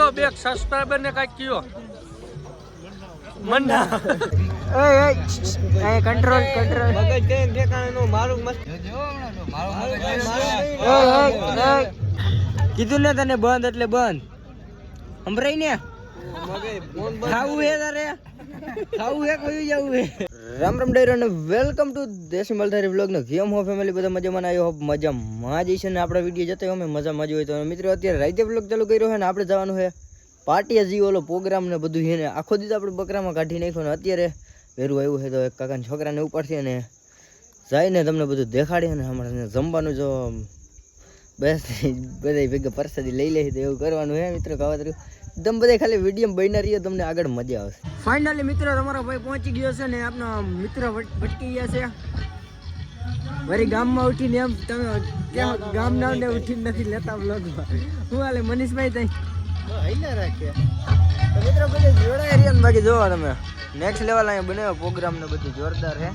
કયો બે સબસ્ક્રાઈબર ને કંઈક કયો? મન્ના ઓય ઓય એ કંટ્રોલ કંટ્રોલ મગજ કે ઠેકાણે નું મારું મસ્ત મારું ઓય ઓય કીધું ને તને બંધ એટલે બંધ. સંભળાય ને? મગજ ફોન ખાવું હે તારે? ખાવું હે કોઈ જવું રામ રામ ડેર અને વેલકમ ટુ દેશી મલધારી વ્લોગ નો ગેમ હો ફેમિલી બધા મજામાં આવ્યો હો મજામાં જ છે ને આપણા વીડિયો જતો અમે મજા મજા હોય. તો મિત્રો, અત્યારે રાજ્ય વ્લોગ ચાલુ કર્યો છે ને આપણે જવાનું છે પાર્ટી હજી ઓલો પ્રોગ્રામ ને બધું છે ને આખો દિવસ આપણે બકરામાં કાઢી નાખ્યો ને અત્યારે વેરું આવ્યું છે તો એક કાકાના છોકરાને ઉપાડશે ને જઈને તમને બધું દેખાડીએ ને હમણાં જમવાનું જો, બસ બધા ભેગા પરસાદી લઈ લે તો એવું કરવાનું હે મિત્રો કાવતરું તમે બધા ખાલી વીડિયો બન્યા રહીએ તમને આગળ મજા આવશે. ફાઇનલી મિત્રો તમારો ભાઈ પહોંચી ગયો છે ને આપનો મિત્ર ભટ- ભટકી ગયા છે. મારી ગામમાં ઉઠીને એમ તમે કેમ ગામ નામ ને ઉઠીને નથી લેતા બ્લોગમાં હું હાલે મનીષભાઈ તઈ? મિત્રો બધે જોડાય રહ્યા ને બાકી જોવા તમે નેક્સ્ટ લેવલ અહીંયા બનાવ્યો પ્રોગ્રામ ને બધું જોરદાર છે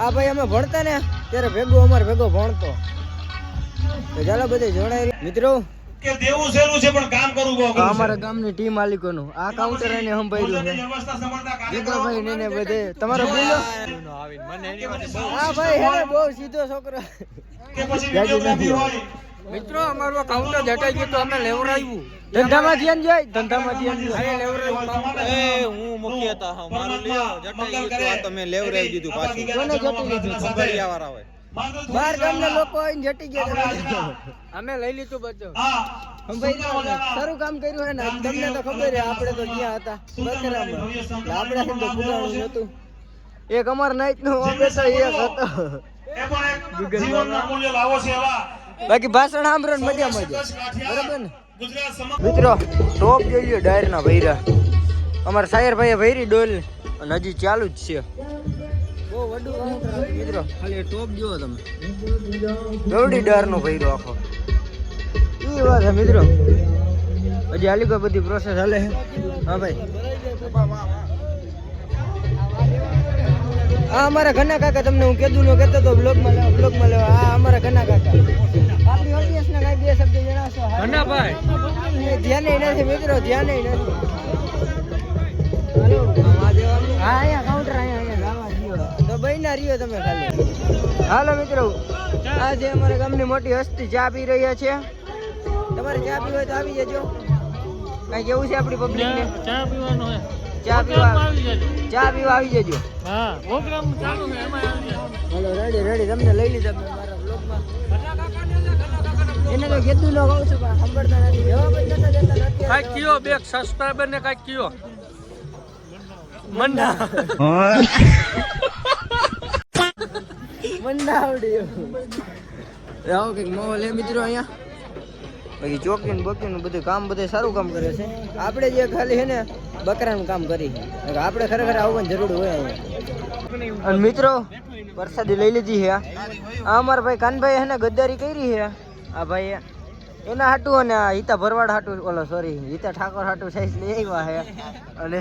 આ ભાઈ અમે ભણતા ને ત્યારે ભેગો અમારે ભેગો ભણતો. તો ચાલો બધે જોડાય રહ્યા. મિત્રો કે દેવું સહેલું છે પણ કામ કરવું બહુ અઘરું અમારા ગામની ટીમ માલિકોનું આ કાઉન્ટર એને સંભાળ્યું છે. વ્યવસ્થા સંભાળતા જીગાભાઈ ને ને બધે તમારો બોલો. હા ભાઈ હે બહુ સીધો છોકરો. કે પછી વિડીયોગ્રાફી હોય. મિત્રો અમારું કાઉન્ટર જટાઈ ગયું તો અમે લેવડાવ્યું. ધંધામાં ધ્યાન જાય ધંધામાં ધ્યાન જાય હું મુખ્ય હતા હા, મારું લ્યો જટાઈ ગયું હતું, આ તો મેં લેવરાવી દીધું પાછું. કોને જટી લીધું? ખંભાળિયાવાળા હોય. બાર ગામના લોકો આવીને જટી ગયા અમે લઈ લીધું બધું. સારું કામ કર્યું હે ને. તમને તો ખબર હે આપણે તો ક્યાં હતા. બકરામાં. આપણે તો પુરાણું હતું. એક અમાર નાઈટ નો અમે તો એક હતો. એ પણ એક જીવનના મૂલ્ય લાવો છે એવા. બાકી ભાષણ સાંભળો ને મજા મજા. બરાબર ને? ગુજરાત મિત્રો ટોપ જોઈ લ્યો ડાયરના ભૈરા અમારા સાયર ભાઈએ ભૈરી ડોલ અને હજી ચાલુ જ છે. હતું મિત્રો ખાલી ટોપ જુઓ તમે. દોડી ડારનો ભૈરો આખો. એ વાત છે મિત્રો. હજી હાલી કોઈ બધી પ્રોસેસ હાલે હા ભાઈ. આ અમારા ઘરના કાકા તમને હું કેદું નો કહેતો તો બ્લોગમાં લેવા બ્લોગમાં લેવા. આ અમારા ઘરના કાકા. આપણી ઓડિયન્સ ના કાંઈ બે શબ્દ જણાવશો? ભાઈ. એ નથી મિત્રો ધ્યાન નથી. રહ્યો તમે ખાલી. હાલો મિત્રો આ જે અમારા ગામની મોટી હસ્તી ચા પી રહ્યા છે. તમારે ચા પીવી હોય તો આવી જજો. કઈ કેવું છે આપણી પબ્લિક ને? ચા પીવાનું હોય. ચા પીવા આવી જજો. ચા પીવા આવી જજો. હા પ્રોગ્રામ ચાલુ છે એમાં હાલો રેડી રેડી તમને લઈ લીધા મેં મારા બ્લોગમાં એને તો કીધું ન કહું છું પણ સાંભળતા નથી. જવાબ જ નતા દેતા ને કયો બે સબસ્ક્રાઈબર ને કંઈક કયો? મંડા. મને ના આવડ્યું આવો બધું કામ બધું સારું કામ કરે છે. આપણે જે ખાલી છે ને બકરાનું કામ કરી. આપણે ખરેખર આવવાની જરૂર હોય અહીંયા. અને મિત્રો પ્રસાદી લઈ લીધી છે આ. અમારા ભાઈ કાનભાઈ હે ને ગદ્દારી કરી છે આ. ભાઈ એના હાટું અને આ હિતા ભરવાડ હાટું, ઓલો સોરી હિતા ઠાકોર હાટું સાઈઝ લઈ આવ્યા છે અને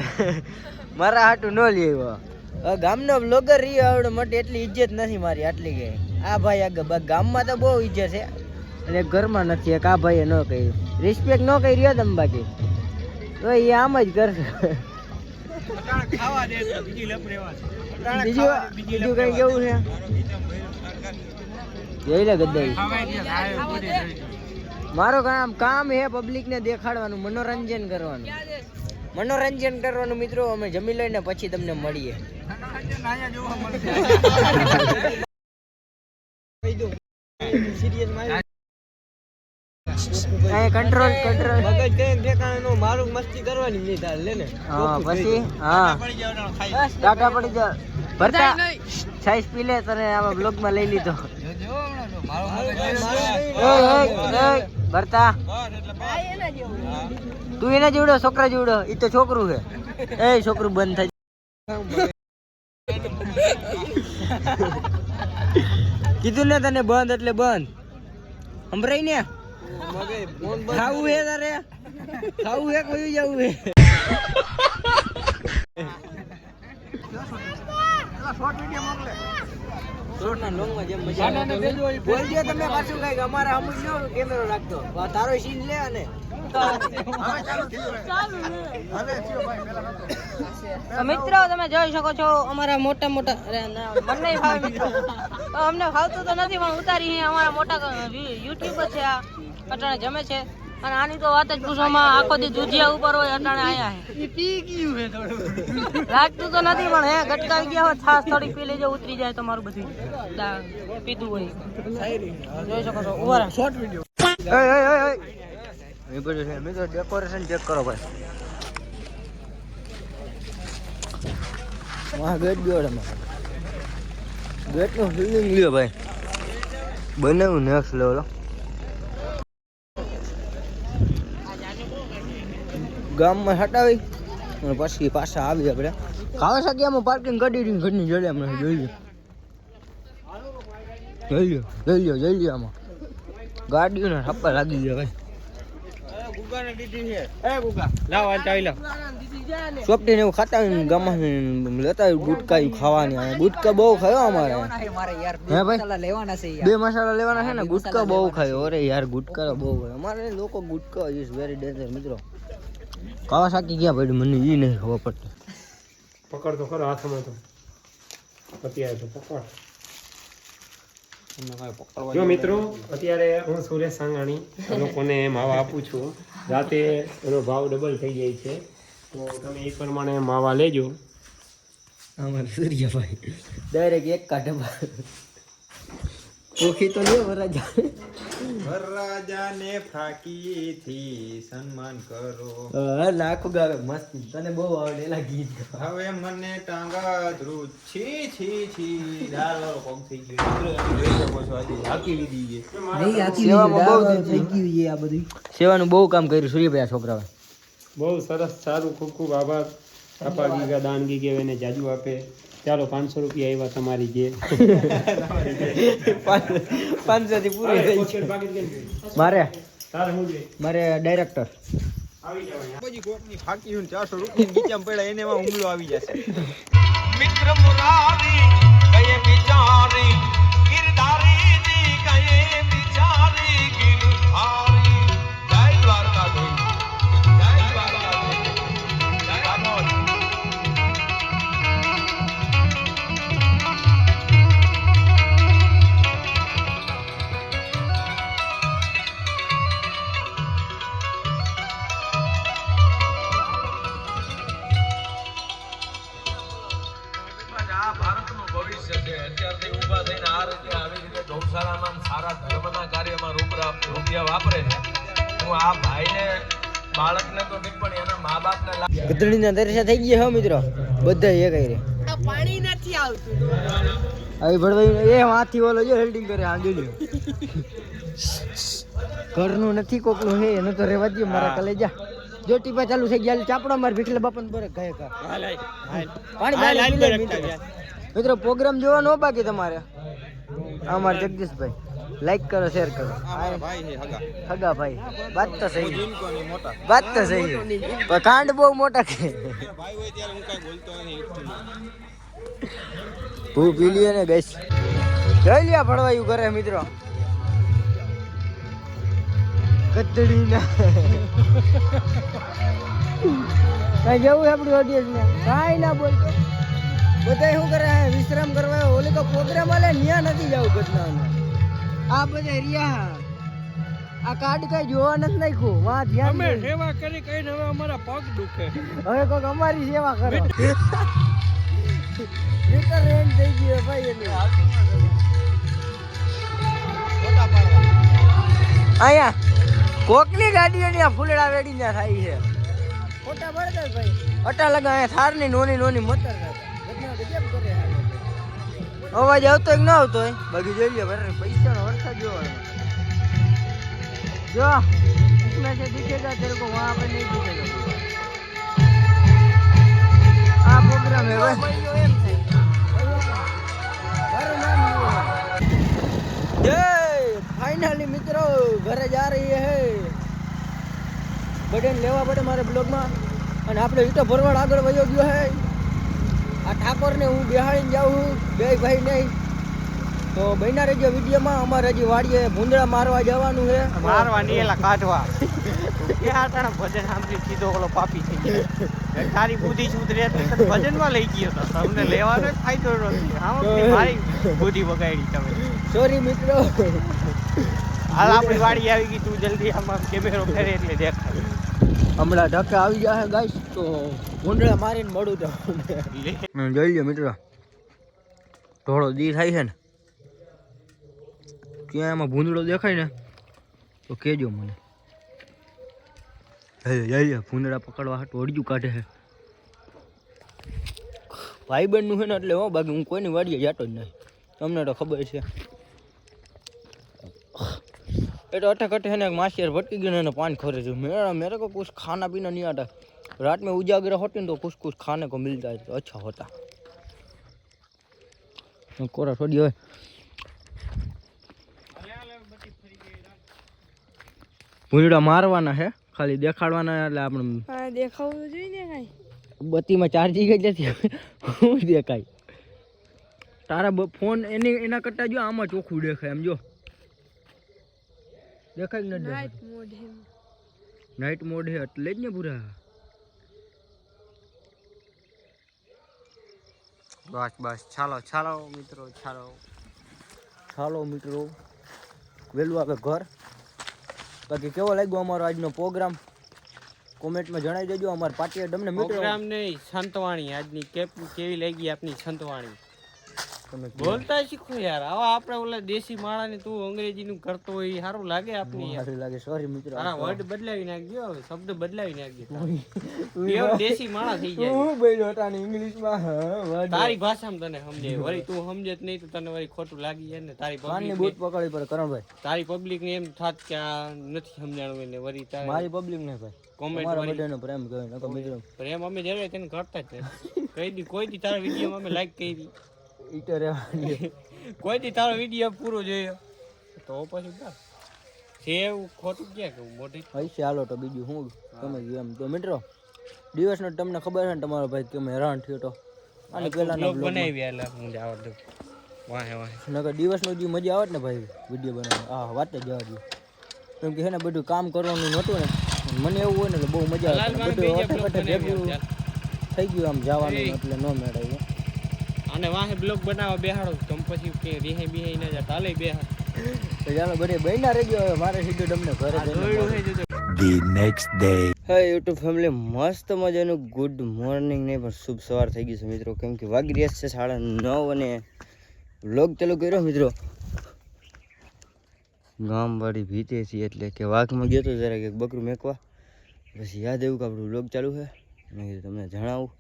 મારા હાટું ન લઈ આવ્યા. ગામનો બ્લોગર રહ્યો આવડે માટે એટલી ઇજ્જત નથી મારી આટલી કે. આ ભાઈ આગળ ગામમાં તો બહુ ઇજ્જત છે. અને ઘરમાં નથી એક આ ભાઈએ ન કહ્યું રિસ્પેક્ટ ન કરી રહ્યો તમે બાકી તો એ આમ જ કરશે. બીજું બીજું કઈ કેવું છે? જોઈ લે ગદ્દારી મારો કામ કામ હે પબ્લિક ને દેખાડવાનું મનોરંજન કરવાનું. મનોરંજન કરવાનું મિત્રો અમે જમી લઈને પછી તમને મળીએ. કંટ્રોલ કંટ્રોલ મગજ કઈ ઠેકાણે નો મારું મસ્તી કરવાની નહીં તાર લે ને. હા પછી હા. ટાટા પડી જા ભરતા. સાઈઝ પી લે તને આમાં બ્લોગમાં લઈ લીધો. ભરતા. તું એના જેવડો છોકરા જેવડો. એ તો છોકરું છે. એ છોકરું બંધ થાય કીધું ને તને બંધ એટલે બંધ. સંભળાય ને? ખાવું હે તારે? ખાવું હે કયું જવું હે? તારો સીન લે અને તો મિત્રો તમે જોઈ શકો છો અમારા મોટા મોટા મને ભાવે મિત્રો. અમને ભાવતું તો નથી પણ ઉતારી અમારા મોટા યુટ્યુબર છે આ અટાણે જમે છે. અને આની તો વાત જ પૂછવામાં આખો દી દૂધિયા ઉપર હોય અટાણે આયા હે. લાગતું તો નથી પણ હે ગટકાવી ગયા હોય છાસ થોડી પી લેજો ઉતરી જાય તમારું બધું પીધું હોય. જોઈ શકો છો ઊભા શોર્ટ ઓય. એ બધું છે. મિત્રો ડેકોરેશન ચેક કરો ભાઈ. વાહ ગેટ ગયો એમાં ગેટનું ફિલિંગ લ્યો ભાઈ. બનાવ્યું નેક્સ્ટ લેવલ ગામમાં હટાવી અને પછી પાછા આવી આપણે. ખાવા સાકીયામાં પાર્કિંગ કરી દીધી ઘરની જોડે હમણાં જોઈ લઈએ જોઈ લ્યો જોઈ લ્યો જોઈ લો આમાં. ગાડીઓને થપ્પા લાગી ગયા ભાઈ. સોપટી ને. એવું ખાતા હોય ગામમાં લેતા ખાવાની ગુટકા બહુ ખાયો અમારે. હે ભાઈ? બે મસાલા લેવાના છે ને ગુટકા બહુ ખાયો. અરે યાર ગુટકા બહુ ખાય. અમારે લોકો ગુટકા ઇઝ વેરી ડેન્જર મિત્રો. કાવાસાકી ગયા ભાઈ મને ઈ નહીં ખબર પડતી. પકડ તો ખરો હાથમાં તો. અત્યારે તો પકડ. જો મિત્રો, અત્યારે હું સુરેશ સાંગાણી. લોકોને માવા આપું છું. રાતે એનો ભાવ ડબલ થઈ જાય છે. તો તમે એ પ્રમાણે માવા લેજો. અમારે સૂર્યભાઈ. ડાયરેક્ટ એક કાઢે ઓખી તો લ્યો વરરાજા વરરાજાને ફાકીથી સન્માન કરો. નાખું ગાવે મસ્ત. તને બહુ આવડે એલા ગીત હવે મને ટાંગા ધ્રુજ છી છી છી. દાળ વાળો થઈ ગયો. જોઈ શકો છો આજે હાકી લીધી છે. સેવામાં બહુ થઈ ગયું સેવાનું બહુ કામ કર્યું સૂર્યભાઈ આ છોકરાએ. બહુ સરસ સારું ખૂબ ખૂબ આભાર. આપા ગીગા દાન ગીગે એને જાજુ આપે. ચાલો પાંચસો રૂપિયા આવ્યા તમારી જે. પાંચસો થી પૂરી થઈ મારે? મારે ડાયરેક્ટર મિત્ર મુરારી ગયે બિચારી ગિરધારી જી ગયે બિચારી ગિરધારી. જય દ્વારકાધીશ. બાળકને તો નહીં પણ એના મા બાપને ગધડીના દર્શન થઈ ગયા હો મિત્રો. બધા એ કઈ રે પાણી નથી આવતું. હવે ભળવાઈ એ માથી ઓલો જો હેલ્ડિંગ કરે આંગળીઓ ઘરનું નથી કોકનું હે એનું તો રેવા દે મારા કલેજા જો. ટીપા ચાલુ થઈ ગયા ચાપડા માર ભીખલે બાપન બરે ગયા કા પાણી મિત્રો. પ્રોગ્રામ જોવાનો બાકી તમારે. અમાર જગદીશભાઈ. લાઈક કરો શેર કરો. હગા. ભાઈ. વાત તો સહી. વાત તો સહી. પણ કાંડ બહુ મોટા કે ભાઈ હોય ત્યારે હું કાંઈ બોલતો નથી ભૂ પી લ્યો ને ગઈશ જોઈ લ્યા ભળવાયું કરે મિત્રો. કતડી ના કઈ જવું આપણું ઓડિયન્સ ને? કાંઈ ના બોલતો. બધા શું કરે? વિશ્રામ કરવા ઓલી તો પ્રોગ્રામ આલે? ન્યા નથી જવું ઘટનામાં આ બધા રિયા આ કાર્ડ કઈ જોવા નથી નાખ્યું. વાત ધ્યાન અમે સેવા કરી કઈ હવે અમારા પગ દુખે. હવે કોક અમારી સેવા કરો. મીટર રેન્જ થઈ ગયો ભાઈ એને. અહીંયા કોકની ગાડી આ ફૂલડા વેડી ના થાય છે. ફોટા પડતા ભાઈ. અટા લગા અહીંયા થારની નોની નોની કરે અવાજ આવતો કે ના આવતો હોય બાકી જોઈ લે બરાબર પૈસા નો વરસાદ જોવાનો જો इसमें से दिखेगा तेरे को वहाँ पे नहीं दिखेगा આ પ્રોગ્રામ હે ભાઈ જય ફાઇનલી મિત્રો ઘરે જા રહી હે બટન લેવા પડે મારે બ્લોગમાં અને આપણે ઈટો ભરવાડ આગળ વયો ગયો હે આ ઠાકોરને હું બેહાડીને જાઉં છું બે ભાઈ નહીં. તો બન્યા રહેજો વિડીયોમાં. અમારે હજી વાડીએ ભૂંદડા મારવા જવાનું છે. મારવા નહીં એલા કાઢવા. ક્યાં આટાણા ભજન સાંભળી સીધો ઓલો પાપી થઈ ગયો. તારી બુદ્ધિ સુધરે ભજનમાં લઈ ગયો તો. તમને લેવાનો ફાયદો નથી. હા મારી બુદ્ધિ બગાડી તમે. સોરી મિત્રો. હાલ આપણી વાડી આવી ગઈ તું જલ્દી આમાં કેમેરો ફેરે એટલે દેખાય. હમણાં ધક્કા આવી ગયા ગાઈસ તો ભૂંડળા મારીને મળું લે જોઈ લ્યો મિત્રો. થોડો દી થાય છે ને. ત્યાં એમાં ભૂંદડો દેખાય ને, તો કહેજો મને. હે જઈ ભૂંદડા પકડવા હાટું અડજું કાઢે છે. ભાઈબંધનું છે ને એટલે હો, બાકી હું કોઈની વાડીએ જાતો જ નહીં. તમને તો ખબર છે. तो अटक अटक है ना माशियर भटकी गए ना पान खोरे जो मेरा मेरे को कुछ खाना पीना नहीं आता रात में उजागर होते ना तो कुछ कुछ खाने को मिलता है तो अच्छा होता कोरा थोड़ी હોય ભૂંડા મારવાના છે ખાલી દેખાડવાના એટલે આપણે દેખાવું જોઈએ ને કઈ બત્તીમાં ચાર્જિંગ જ નથી હું દેખાય તારા બ- ફોન એની એના કરતા જો આમાં ચોખ્ખું દેખાય એમ જો દેખાય નથી નાઈટ મોડ હે. નાઈટ મોડ હે એટલે જ ને પૂરા બસ બસ ચાલો ચાલો મિત્રો ચાલો. ચાલો મિત્રો વહેલું આપણે ઘર. બાકી કેવો લાગ્યો અમારો આજનો પ્રોગ્રામ કોમેન્ટમાં જણાવી દેજો અમારા પાટીએ તમને મિત્રો પ્રોગ્રામ નહીં સંતવાણી આજની કેપ કેવી લાગી આપની સંતવાણી તમે બોલતા શીખો યાર. આવા આપણે ઓલા દેશી માળાને તું અંગ્રેજીનું કરતો હોય સારું લાગે આપની સારું લાગે. સોરી મિત્રો. તારા વર્ડ બદલાવી નાખજો શબ્દ બદલાવી નાખજો પ્યોર દેશી માળા થઈ જાય. હું બોલ્યો હતા ને ઇંગ્લિશમાં? હા. તારી ભાષામાં તને સમજે વળી તું સમજે જ નહીં તો તને વળી ખોટું લાગી જાય ને. તારી પબ્લિક બૂટ પકડી પડે કરણભાઈ. તારી પબ્લિક ને એમ થાત કે આ નથી સમજાણું ને વળી તારી મારી પબ્લિક ને ભાઈ. બધાનો પ્રેમ કહેવાય નકર મિત્રો. પ્રેમ અમે જ્યારે તેને કરતા જ નથી કઈ દી કોઈ દી તારા વીડિયો અમે લાઈક કરી. ઈ તો રહેવાની. કોઈ દી તારો વીડિયો પૂરો જોયો? તો પછી બસ છે એવું ખોટું ક્યાં કે મોટી? હશે હાલો તો બીજું હું? તમે એમ તો મિત્રો દિવસનો તમને ખબર છે ને તમારો ભાઈ કેમ હેરાન થયો તો? અને પેલાના બ્લોગ બનાવી એટલે હું જવા દઉં. વાહે વાહે. નકર દિવસનો જે મજા આવે ને ભાઈ વીડિયો બનાવવા હા વાત જ જવા દે. કેમ કે છે ને બધું કામ કરવાનું નહોતું ને મને એવું હોય ને બહુ મજા આવે. બધું. થઈ ગયું આમ જવાનું એટલે ન મેળાય. અને વાહે બ્લોક બનાવવા બેહાડો તો પછી કે રિહાઈ બિહાઈ ના જા તાલે બેહા. તો ચાલો બધે બહેના રહેજો હવે મારે સીધું તમને ઘરે આ હે જો ધી નેક્સ્ટ ડે હે યુટ્યુબ ફેમિલી મસ્ત મજાનું ગુડ મોર્નિંગ નહીં પણ શુભ સવાર થઈ ગઈ છે મિત્રો. કેમ કે વાગી રહ્યા છે સાડા નવ અને વ્લોગ ચાલુ કર્યો મિત્રો. ગામવાળી ભીતે છીએ એટલે કે વાઘમાં ગયો તો જરાક એક બકરું મેકવા. પછી યાદ એવું કે આપણું વ્લોગ ચાલુ છે. મેં કીધું તમને જણાવું.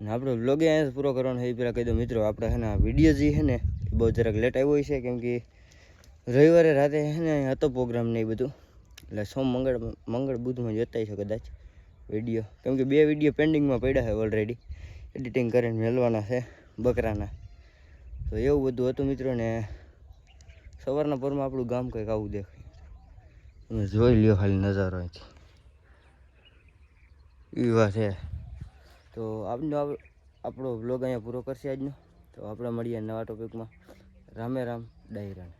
અને આપણો વ્લોગ અહીંયા પૂરો કરવાનો એ પહેલાં કહી દો મિત્રો, આપણે છે ને વીડિયો જે છે ને, એ બહુ જરાક લેટ આવ્યો છે, કેમ કે રવિવારે રાતે છે ને હતો પ્રોગ્રામ ને એ બધું. એટલે સોમ, મંગળ મંગળ બુધમાં જતાય છે કદાચ વીડિયો કેમ કે બે વીડિયો પેન્ડિંગમાં પડ્યા છે ઓલરેડી એડિટિંગ કરીને મેળવાના છે બકરાના. તો એવું બધું હતું, મિત્રો, ને સવારના પરમાં આપણું ગામ કંઈક આવું દેખાય. તમે જોઈ લ્યો ખાલી નજારો અહીંથી. એ વાત છે. તો આજનો આપણો બ્લોગ અહીંયા પૂરો કરશે આજનો. તો આપણે મળીએ નવા ટોપિકમાં રામે રામ ડાયરાને